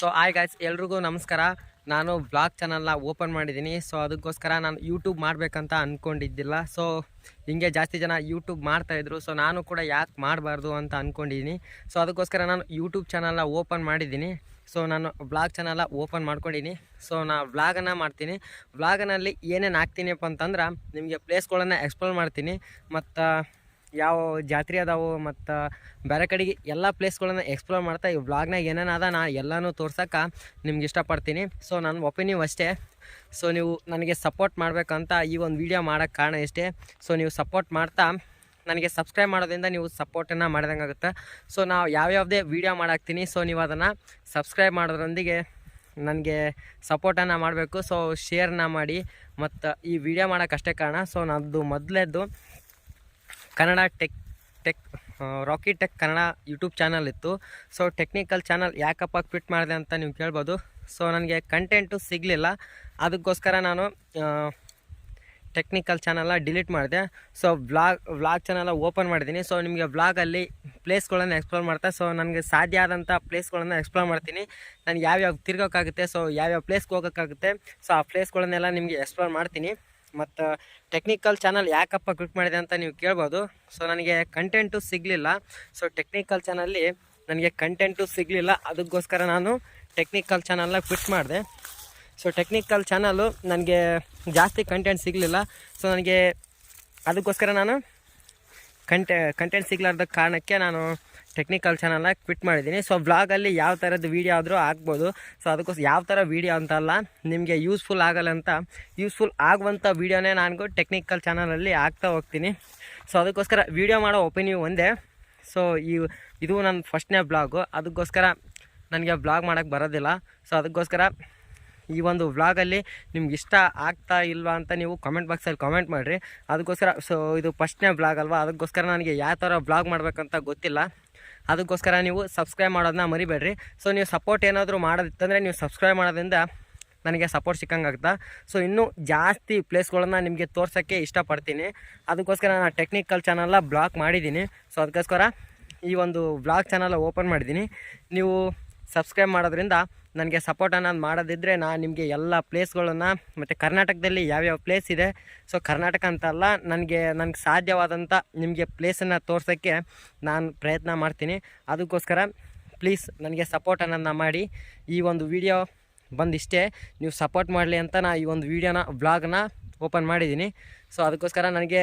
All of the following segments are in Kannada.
ಸೊ ಆಯ್ ಗಾಯ್ಸ್ ಎಲ್ರಿಗೂ ನಮಸ್ಕಾರ. ನಾನು ಬ್ಲಾಗ್ ಚಾನಲ್ನ ಓಪನ್ ಮಾಡಿದ್ದೀನಿ. ಸೊ ಅದಕ್ಕೋಸ್ಕರ ನಾನು ಯೂಟ್ಯೂಬ್ ಮಾಡಬೇಕಂತ ಅಂದ್ಕೊಂಡಿದ್ದಿಲ್ಲ ಸೊ ಹಿಂಗೆ ಜಾಸ್ತಿ ಜನ ಯೂಟ್ಯೂಬ್ ಮಾಡ್ತಾಯಿದ್ರು ಸೊ ನಾನು ಕೂಡ ಯಾಕೆ ಮಾಡಬಾರ್ದು ಅಂತ ಅಂದ್ಕೊಂಡಿದ್ದೀನಿ ಸೊ ಅದಕ್ಕೋಸ್ಕರ ನಾನು ಯೂಟ್ಯೂಬ್ ಚಾನಲ್ನ ಓಪನ್ ಮಾಡಿದ್ದೀನಿ. ಸೊ ನಾನು ಬ್ಲಾಗ್ ಚಾನಲ್ನ ಓಪನ್ ಮಾಡ್ಕೊಂಡಿನಿ ಸೊ ನಾ ವ್ಲಾಗನ್ನು ಮಾಡ್ತೀನಿ. ವ್ಲಾಗನಲ್ಲಿ ಏನೇನು ಹಾಕ್ತೀನಿಪ್ಪ ಅಂತಂದ್ರೆ, ನಿಮಗೆ ಪ್ಲೇಸ್ಗಳನ್ನು ಎಕ್ಸ್ಪ್ಲೋರ್ ಮಾಡ್ತೀನಿ. ಮತ್ತು ಯಾವ ಜಾತ್ರೆ ಅದಾವು ಮತ್ತು ಬೇರೆ ಕಡೆಗೆ ಎಲ್ಲ ಪ್ಲೇಸ್ಗಳನ್ನ ಎಕ್ಸ್ಪ್ಲೋರ್ ಮಾಡ್ತಾ ಈ ವ್ಲಾಗ್ನಾಗ ಏನೇನು ಅದ ನಾ ಎಲ್ಲನೂ ತೋರ್ಸೋಕೆ ನಿಮ್ಗೆ ಇಷ್ಟಪಡ್ತೀನಿ. ಸೊ ನನ್ನ ಒಪಿನಿಯನ್ ಅಷ್ಟೇ. ಸೊ ನೀವು ನನಗೆ ಸಪೋರ್ಟ್ ಮಾಡಬೇಕಂತ ಈ ಒಂದು ವಿಡಿಯೋ ಮಾಡೋಕ್ಕೆ ಕಾರಣ ಇಷ್ಟೇ ಸೊ ನೀವು ಸಪೋರ್ಟ್ ಮಾಡ್ತಾ ನನಗೆ ಸಬ್ಸ್ಕ್ರೈಬ್ ಮಾಡೋದ್ರಿಂದ ನೀವು ಸಪೋರ್ಟನ್ನು ಮಾಡಿದಂಗೆ ಆಗುತ್ತೆ. ಸೊ ನಾವು ಯಾವ್ಯಾವುದೇ ವೀಡಿಯೋ ಮಾಡಾಕ್ತೀನಿ. ಸೊ ನೀವು ಅದನ್ನು ಸಬ್ಸ್ಕ್ರೈಬ್ ಮಾಡೋದ್ರೊಂದಿಗೆ ನನಗೆ ಸಪೋರ್ಟನ್ನು ಮಾಡಬೇಕು. ಸೊ ಶೇರ್ನ ಮಾಡಿ ಮತ್ತು ಈ ವಿಡಿಯೋ ಮಾಡೋಕ್ಕಷ್ಟೇ ಕಾರಣ. ಸೊ ನನ್ನದು ಮೊದಲೇದ್ದು Kannada tech tech Rocky tech Kannada YouTube channel ಇತ್ತು. ಸೊ ಟೆಕ್ನಿಕಲ್ ಚಾನಲ್ ಯಾಕಪ್ಪ ಕ್ವಿಟ್ ಮಾಡಿದೆ ಅಂತ ನೀವು ಕೇಳ್ಬೋದು. ಸೊ ನನಗೆ ಕಂಟೆಂಟು ಸಿಗಲಿಲ್ಲ. ಅದಕ್ಕೋಸ್ಕರ ನಾನು ಟೆಕ್ನಿಕಲ್ ಚಾನಲ್ನ ಡಿಲೀಟ್ ಮಾಡಿದೆ. ಸೊ ವ್ಲಾಗ್ ವ್ಲಾಗ್ ಚಾನಲ್ನ ಓಪನ್ ಮಾಡಿದ್ದೀನಿ. ಸೊ ನಿಮಗೆ ವ್ಲಾಗಲ್ಲಿ ಪ್ಲೇಸ್ಗಳನ್ನು ಎಕ್ಸ್ಪ್ಲೋರ್ ಮಾಡ್ತಾ ಸೊ ನನಗೆ ಸಾಧ್ಯ ಆದಂಥ ಪ್ಲೇಸ್ಗಳನ್ನು ಎಕ್ಸ್ಪ್ಲೋರ್ ಮಾಡ್ತೀನಿ. ನಾನು ಯಾವ್ಯಾವ ತಿರ್ಗೋಕ್ಕಾಗುತ್ತೆ ಸೊ ಯಾವ್ಯಾವ ಪ್ಲೇಸ್ಗೆ ಹೋಗೋಕ್ಕಾಗುತ್ತೆ ಸೊ ಆ ಪ್ಲೇಸ್ಗಳನ್ನೆಲ್ಲ ನಿಮಗೆ ಎಕ್ಸ್ಪ್ಲೋರ್ ಮಾಡ್ತೀನಿ. ಮತ್ತು ಟೆಕ್ನಿಕಲ್ ಚಾನಲ್ ಯಾಕಪ್ಪ ಕ್ಲಿಕ್ ಮಾಡಿದೆ ಅಂತ ನೀವು ಕೇಳ್ಬೋದು. ಸೊ ನನಗೆ ಕಂಟೆಂಟು ಸಿಗಲಿಲ್ಲ. ಸೊ ಟೆಕ್ನಿಕಲ್ ಚಾನಲ್ಲಿ ನನಗೆ ಕಂಟೆಂಟು ಸಿಗಲಿಲ್ಲ. ಅದಕ್ಕೋಸ್ಕರ ನಾನು ಟೆಕ್ನಿಕಲ್ ಚಾನಲ್ನ ಕ್ವಿಟ್ ಮಾಡಿದೆ. ಸೊ ಟೆಕ್ನಿಕಲ್ ಚಾನಲು ನನಗೆ ಜಾಸ್ತಿ ಕಂಟೆಂಟ್ ಸಿಗಲಿಲ್ಲ. ಸೊ ನನಗೆ ಅದಕ್ಕೋಸ್ಕರ ನಾನು ಕಂಟೆ ಕಂಟೆಂಟ್ ಸಿಗ್ಲಾರ್ದ ಕಾರಣಕ್ಕೆ ನಾನು ಟೆಕ್ನಿಕಲ್ ಚಾನಲ್ನ ಕ್ವಿಟ್ ಮಾಡಿದ್ದೀನಿ. ಸೊ ಬ್ಲಾಗಲ್ಲಿ ಯಾವ ಥರದ್ದು ವೀಡಿಯೋ ಆದರೂ ಆಗ್ಬೋದು. ಸೊ ಅದಕ್ಕೋಸ್ಕರ ಯಾವ ಥರ ವೀಡಿಯೋ ಅಂತಲ್ಲ, ನಿಮಗೆ ಯೂಸ್ಫುಲ್ ಆಗಲ್ಲ ಅಂತ ಯೂಸ್ಫುಲ್ ಆಗುವಂಥ ವೀಡಿಯೋನೇ ನಾನು ಟೆಕ್ನಿಕಲ್ ಚಾನಲಲ್ಲಿ ಆಗ್ತಾ ಹೋಗ್ತೀನಿ. ಸೊ ಅದಕ್ಕೋಸ್ಕರ ವೀಡಿಯೋ ಮಾಡೋ ಒಪಿನಿಯನ್ ಒಂದೇ. ಸೊ ಈ, ಇದು ನನ್ನ ಫಸ್ಟ್ನೇ ಬ್ಲಾಗು ಅದಕ್ಕೋಸ್ಕರ ನನಗೆ ಬ್ಲಾಗ್ ಮಾಡೋಕ್ಕೆ ಬರೋದಿಲ್ಲ. ಸೊ ಅದಕ್ಕೋಸ್ಕರ ಈ ಒಂದು ವ್ಲಾಗಲ್ಲಿ ನಿಮ್ಗೆ ಇಷ್ಟ ಆಗ್ತಾ ಇಲ್ವಾ ಅಂತ ನೀವು ಕಮೆಂಟ್ ಬಾಕ್ಸಲ್ಲಿ ಕಮೆಂಟ್ ಮಾಡಿರಿ. ಅದಕ್ಕೋಸ್ಕರ ಸೊ ಇದು ಫಸ್ಟ್ನೇ ವ್ಲಾಗ್ ಅಲ್ವಾ? ಅದಕ್ಕೋಸ್ಕರ ನನಗೆ ಯಾವ ಥರ ವ್ಲಾಗ್ ಮಾಡಬೇಕಂತ ಗೊತ್ತಿಲ್ಲ. ಅದಕ್ಕೋಸ್ಕರ ನೀವು ಸಬ್ಸ್ಕ್ರೈಬ್ ಮಾಡೋದನ್ನ ಮರಿಬೇಡ್ರಿ. ಸೊ ನೀವು ಸಪೋರ್ಟ್ ಏನಾದರೂ ಮಾಡೋದಿತ್ತಂದರೆ ನೀವು ಸಬ್ಸ್ಕ್ರೈಬ್ ಮಾಡೋದ್ರಿಂದ ನನಗೆ ಸಪೋರ್ಟ್ ಸಿಕ್ಕಂಗಾಗ್ತಾ. ಸೊ ಇನ್ನೂ ಜಾಸ್ತಿ ಪ್ಲೇಸ್ಗಳನ್ನ ನಿಮಗೆ ತೋರ್ಸೋಕ್ಕೆ ಇಷ್ಟಪಡ್ತೀನಿ. ಅದಕ್ಕೋಸ್ಕರ ನಾನು ಟೆಕ್ನಿಕಲ್ ಚಾನಲ್ನ ಬ್ಲಾಕ್ ಮಾಡಿದ್ದೀನಿ. ಸೊ ಅದಕ್ಕೋಸ್ಕರ ಈ ಒಂದು ಬ್ಲಾಗ್ ಚಾನಲ್ ಓಪನ್ ಮಾಡಿದ್ದೀನಿ. ನೀವು ಸಬ್ಸ್ಕ್ರೈಬ್ ಮಾಡೋದ್ರಿಂದ ನನಗೆ ಸಪೋರ್ಟ್ ಅನ್ನೋದು ಮಾಡೋದಿದ್ದರೆ ನಾನು ನಿಮಗೆ ಎಲ್ಲ ಪ್ಲೇಸ್ಗಳನ್ನು ಮತ್ತು ಕರ್ನಾಟಕದಲ್ಲಿ ಯಾವ್ಯಾವ ಪ್ಲೇಸ್ ಇದೆ. ಸೊ ಕರ್ನಾಟಕ ಅಂತಲ್ಲ ನನಗೆ ನನಗೆ ಸಾಧ್ಯವಾದಂಥ ನಿಮಗೆ ಪ್ಲೇಸನ್ನು ತೋರ್ಸೋಕ್ಕೆ ನಾನು ಪ್ರಯತ್ನ ಮಾಡ್ತೀನಿ. ಅದಕ್ಕೋಸ್ಕರ ಪ್ಲೀಸ್ ನನಗೆ ಸಪೋರ್ಟ್ ಅನ್ನೋದನ್ನ ಮಾಡಿ. ಈ ಒಂದು ವಿಡಿಯೋ ಬಂದಿಷ್ಟೇ. ನೀವು ಸಪೋರ್ಟ್ ಮಾಡಲಿ ಅಂತ ನಾನು ಈ ಒಂದು ವೀಡಿಯೋನ ವ್ಲಾಗ್ನ ಓಪನ್ ಮಾಡಿದ್ದೀನಿ. ಸೊ ಅದಕ್ಕೋಸ್ಕರ ನನಗೆ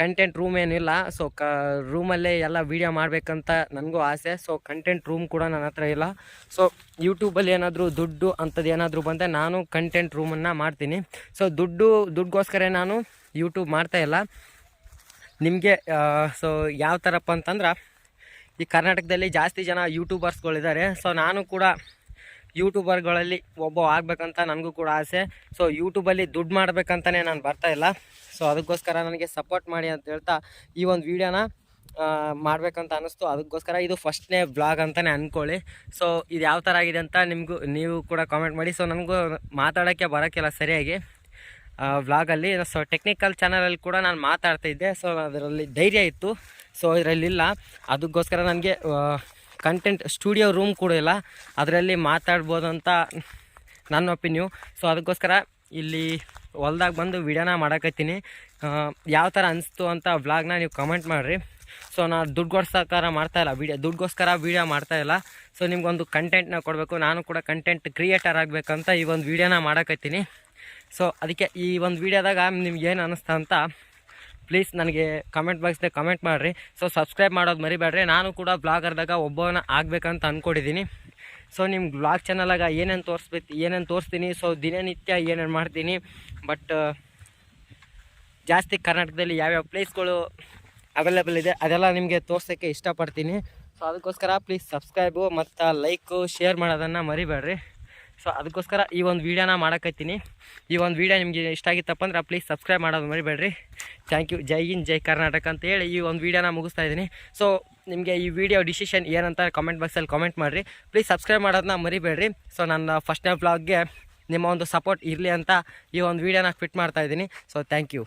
ಕಂಟೆಂಟ್ ರೂಮ್ ಏನಿಲ್ಲ. ಸೊ ಕ ರೂಮಲ್ಲೇ ಎಲ್ಲ ವೀಡಿಯೋ ಮಾಡಬೇಕಂತ ನನಗೂ ಆಸೆ. ಸೊ ಕಂಟೆಂಟ್ ರೂಮ್ ಕೂಡ ನನ್ನ ಹತ್ರ ಇಲ್ಲ. ಸೊ ಯೂಟ್ಯೂಬಲ್ಲಿ ಏನಾದರೂ ದುಡ್ಡು ಅಂಥದ್ದು ಏನಾದರೂ ಬಂದರೆ ನಾನು ಕಂಟೆಂಟ್ ರೂಮನ್ನು ಮಾಡ್ತೀನಿ. ಸೊ ದುಡ್ಡು ದುಡ್ಡುಗೋಸ್ಕರ ನಾನು ಯೂಟ್ಯೂಬ್ ಮಾಡ್ತಾಯಿಲ್ಲ ನಿಮಗೆ ಸೊ ಯಾವ ಥರಪ್ಪ ಅಂತಂದ್ರೆ ಈ ಕರ್ನಾಟಕದಲ್ಲಿ ಜಾಸ್ತಿ ಜನ ಯೂಟ್ಯೂಬರ್ಸ್ಗಳಿದ್ದಾರೆ ಸೊ ನಾನು ಕೂಡ ಯೂಟ್ಯೂಬರ್ಗಳಲ್ಲಿ ಒಬ್ಬ ಆಗಬೇಕಂತ ನನಗೂ ಕೂಡ ಆಸೆ. ಸೊ ಯೂಟ್ಯೂಬಲ್ಲಿ ದುಡ್ಡು ಮಾಡಬೇಕಂತಲೇ ನಾನು ಬರ್ತಾ ಇಲ್ಲ. ಸೊ ಅದಕ್ಕೋಸ್ಕರ ನನಗೆ ಸಪೋರ್ಟ್ ಮಾಡಿ ಅಂತ ಹೇಳ್ತಾ ಈ ಒಂದು ವೀಡಿಯೋನ ಮಾಡಬೇಕಂತ ಅನ್ನಿಸ್ತು. ಅದಕ್ಕೋಸ್ಕರ ಇದು ಫಸ್ಟ್ನೇ ಬ್ಲಾಗ್ ಅಂತಲೇ ಅಂದ್ಕೊಳ್ಳಿ ಸೊ ಇದು ಯಾವ ಥರ ಆಗಿದೆ ಅಂತ ನಿಮಗೂ, ನೀವು ಕೂಡ ಕಾಮೆಂಟ್ ಮಾಡಿ. ಸೊ ನನಗೂ ಮಾತಾಡೋಕ್ಕೆ ಬರೋಕ್ಕಿಲ್ಲ ಸರಿಯಾಗಿ ವ್ಲಾಗಲ್ಲಿ ಸೊ ಟೆಕ್ನಿಕಲ್ ಚಾನಲಲ್ಲಿ ಕೂಡ ನಾನು ಮಾತಾಡ್ತಾ ಇದ್ದೆ. ಸೊ ಅದರಲ್ಲಿ ಧೈರ್ಯ ಇತ್ತು. ಸೊ ಇದರಲ್ಲಿಲ್ಲ ಅದಕ್ಕೋಸ್ಕರ ನನಗೆ ಕಂಟೆಂಟ್ ಸ್ಟುಡಿಯೋ ರೂಮ್ ಕೂಡ ಇಲ್ಲ. ಅದರಲ್ಲಿ ಮಾತಾಡ್ಬೋದು ಅಂತ ನನ್ನ ಒಪಿನಿಯು ಸೊ ಅದಕ್ಕೋಸ್ಕರ ಇಲ್ಲಿ ಹೊಲ್ದಾಗ ಬಂದು ವಿಡಿಯೋನ ಮಾಡಕತ್ತೀನಿ. ಯಾವ ಥರ ಅನಿಸ್ತು ಅಂತ ವ್ಲಾಗ್ನ ನೀವು ಕಮೆಂಟ್ ಮಾಡಿರಿ. ಸೊ ನಾನು ದುಡ್ಡುಗೋಸ್ಕರ ಮಾಡ್ತಾಯಿಲ್ಲ ವೀಡಿಯೋ ದುಡ್ಡುಗೋಸ್ಕರ ವೀಡಿಯೋ ಮಾಡ್ತಾಯಿಲ್ಲ ಸೊ ನಿಮ್ಗೊಂದು ಕಂಟೆಂಟ್ನ ಕೊಡಬೇಕು. ನಾನು ಕೂಡ ಕಂಟೆಂಟ್ ಕ್ರಿಯೇಟರ್ ಆಗಬೇಕಂತ ಈ ಒಂದು ವೀಡಿಯೋನ ಮಾಡಕತ್ತೀನಿ. ಸೊ ಅದಕ್ಕೆ ಈ ಒಂದು ವೀಡಿಯೋದಾಗ ನಿಮ್ಗೆ ಏನು ಅನ್ನಿಸ್ತಾ ಅಂತ ಪ್ಲೀಸ್ ನನಗೆ ಕಮೆಂಟ್ ಬಾಕ್ಸ್ದಾಗ ಕಮೆಂಟ್ ಮಾಡಿರಿ. ಸೊ ಸಬ್ಸ್ಕ್ರೈಬ್ ಮಾಡೋದು ಮರಿಬೇಡ್ರಿ ನಾನು ಕೂಡ ಬ್ಲಾಗರ್ದಾಗ ಒಬ್ಬವನ್ನ ಆಗಬೇಕಂತ ಅಂದ್ಕೊಂಡಿದ್ದೀನಿ ಸೊ ನಿಮ್ಮ ಬ್ಲಾಗ್ ಚಾನಲಾಗ ಏನೇನು ತೋರಿಸ್ಬೇಕು ಏನೇನು ತೋರಿಸ್ತೀನಿ? ಸೊ ದಿನನಿತ್ಯ ಏನೇನು ಮಾಡ್ತೀನಿ? ಬಟ್ ಜಾಸ್ತಿ ಕರ್ನಾಟಕದಲ್ಲಿ ಯಾವ್ಯಾವ ಪ್ಲೇಸ್ಗಳು ಅವೈಲೇಬಲ್ ಇದೆ, ಅದೆಲ್ಲ ನಿಮಗೆ ತೋರ್ಸೋಕ್ಕೆ ಇಷ್ಟಪಡ್ತೀನಿ. ಸೊ ಅದಕ್ಕೋಸ್ಕರ ಪ್ಲೀಸ್ ಸಬ್ಸ್ಕ್ರೈಬು ಮತ್ತು ಲೈಕು ಶೇರ್ ಮಾಡೋದನ್ನು ಮರಿಬೇಡ್ರಿ ಸೊ ಅದಕ್ಕೋಸ್ಕರ ಈ ಒಂದು ವೀಡಿಯೋನ ಮಾಡಕತ್ತೀನಿ. ಈ ಒಂದು ವೀಡಿಯೋ ನಿಮಗೆ ಇಷ್ಟ ಆಗಿತ್ತಪ್ಪ ಅಂದ್ರೆ ಪ್ಲೀಸ್ ಸಬ್ಸ್ಕ್ರೈಬ್ ಮಾಡೋದು ಮರಿಬೇಡ್ರಿ. ಥ್ಯಾಂಕ್ ಯು ಜೈ ಇನ್ ಜೈ ಕರ್ನಾಟಕ ಅಂತ ಹೇಳಿ ಈ ಒಂದು ವೀಡಿಯೋನ ಮುಗಿಸ್ತಾ ಇದ್ದೀನಿ. ಸೊ ನಿಮಗೆ ಈ ವಿಡಿಯೋ ಡಿಸಿಷನ್ ಏನಂತ ಕಮೆಂಟ್ ಬಾಕ್ಸಲ್ಲಿ ಕಮೆಂಟ್ ಮಾಡಿರಿ. ಪ್ಲೀಸ್ ಸಬ್ಸ್ಕ್ರೈಬ್ ಮಾಡೋದನ್ನ ಮರಿಬೇಡ್ರಿ. ಸೊ ನನ್ನ ಫಸ್ಟ್ನೇ ಬ್ಲಾಗ್ಗೆ ನಿಮ್ಮ ಒಂದು ಸಪೋರ್ಟ್ ಇರಲಿ ಅಂತ ಈ ಒಂದು ವೀಡಿಯೋನ ಫಿಟ್ ಮಾಡ್ತಾಯಿದ್ದೀನಿ ಸೊ ಥ್ಯಾಂಕ್ ಯು